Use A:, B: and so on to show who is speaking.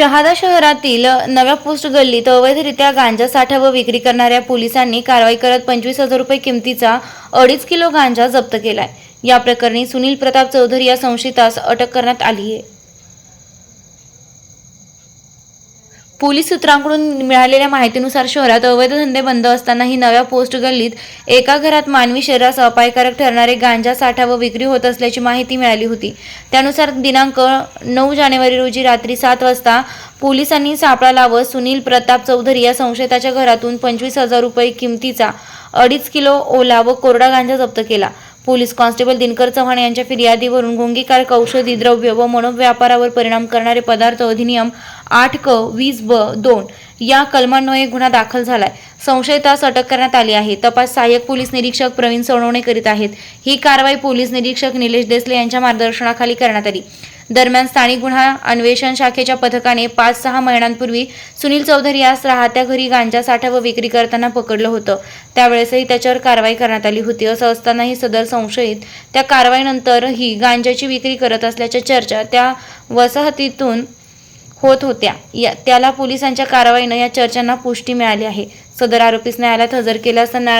A: शहादा शहरातील नव्या पोस्ट गल्लीत अवैधरित्या गांजा साठा व विक्री करणाऱ्या पोलिसांनी कारवाई करत पंचवीस हजार रुपये किमतीचा अडीच किलो गांजा जप्त केलाय. या प्रकरणी सुनील प्रताप चौधरी या संशयितास अटक करण्यात आली आहे. पोलीस सूत्रांकडून मिळालेल्या माहितीनुसार शहरात अवैध धंदे बंद असतानाही नव्या पोस्ट गल्लीत एका घरात मानवी शरीरास अपायकारक ठरणारे गांजा साठा व विक्री होत असल्याची माहिती मिळाली होती. त्यानुसार दिनांक नऊ जानेवारी रोजी रात्री सात वाजता पोलिसांनी सापळा लावत सुनील प्रताप चौधरी या संशयिताच्या घरातून पंचवीस हजार रुपये किमतीचा अडीच किलो ओला व कोरडा गांजा जप्त केला. पोलीस कॉन्स्टेबल दिनकर चव्हाण यांच्या फिर्यादीवरून गुंगीकारक औषधी द्रव्य व मनोव्यापारावर परिणाम करणारे पदार्थ अधिनियम आठ क वीस ब दोन या कलमांन्वये गुन्हा दाखल झालाय. संशयितास अटक करण्यात आली आहे. तपास सहाय्यक पोलीस निरीक्षक प्रवीण सोनवणे करीत आहेत. ही कारवाई पोलीस निरीक्षक निलेश देसले यांच्या मार्गदर्शनाखाली करण्यात आली. दरम्यान स्थानिक गुन्हा अन्वेषण शाखेच्या पथकाने पाच सहा महिन्यांपूर्वी सुनील चौधरी यास राहत्या घरी गांजा साठा व विक्री करताना पकडलं होतं. त्यावेळेसही त्याच्यावर कारवाई करण्यात आली होती असं असतानाही सदर संशयित त्या कारवाईनंतरही गांजाची विक्री करत असल्याच्या चर्चा त्या वसाहतीतून होत होत्या. या त्याला पोलिसांच्या कारवाईनं या चर्चांना पुष्टी मिळाली आहे. सदर आरोपीस न्यायालयात हजर केले असता न्यायालय